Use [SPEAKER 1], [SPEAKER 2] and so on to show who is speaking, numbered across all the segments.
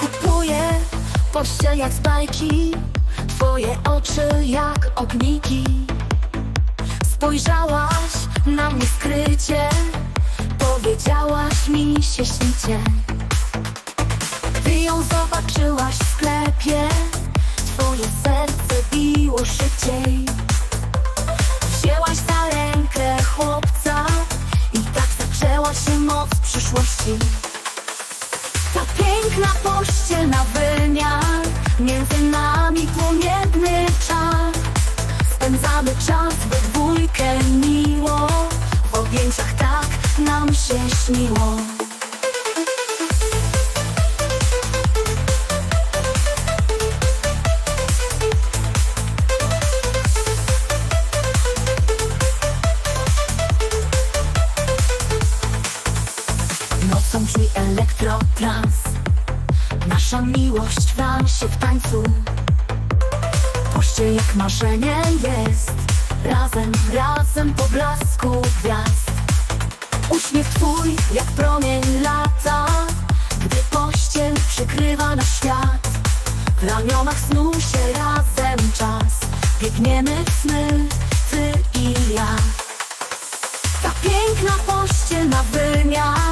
[SPEAKER 1] Kupuję pościel jak z bajki Twoje oczy jak ogniki. Spojrzałaś na mnie skrycie Powiedziałaś mi się śnicie Ty ją zobaczyłaś w sklepie Twoje serce biło szybciej. Wzięłaś za chłopca I tak zaczęła się moc przyszłości. Ta piękna pościelna wymiar Między nami płomienny czar. Spędzamy czas we dwójkę miło W objęciach tak nam się śniło Nocą brzmi elektrotrans Nasza miłość w transie w tańcu. Poście jak marzenie jest. Razem, razem po blasku gwiazd. Uśmiech twój jak promień lata. Gdy pościel przykrywa nasz świat. W ramionach snu się razem czas. Biegniemy w sny, ty i ja. Ta piękna pościelna wymiar. Między nami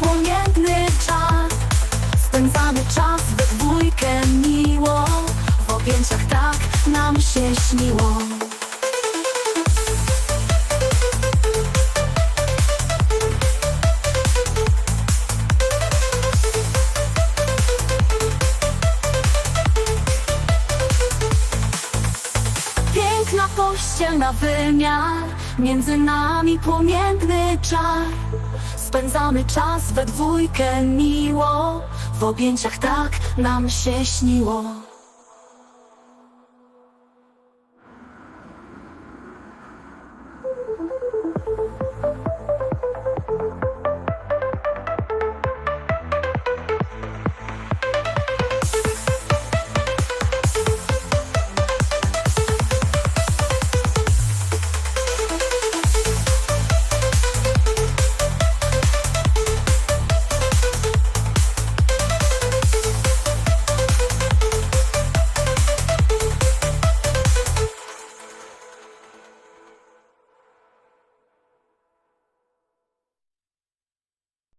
[SPEAKER 1] płomienny czas. Spędzamy czas we dwójkę miło. W objęciach tak nam się śniło Piękna pościelna wymiar Między nami płomienny czar. Spędzamy czas we dwójkę miło W objęciach tak nam się śniło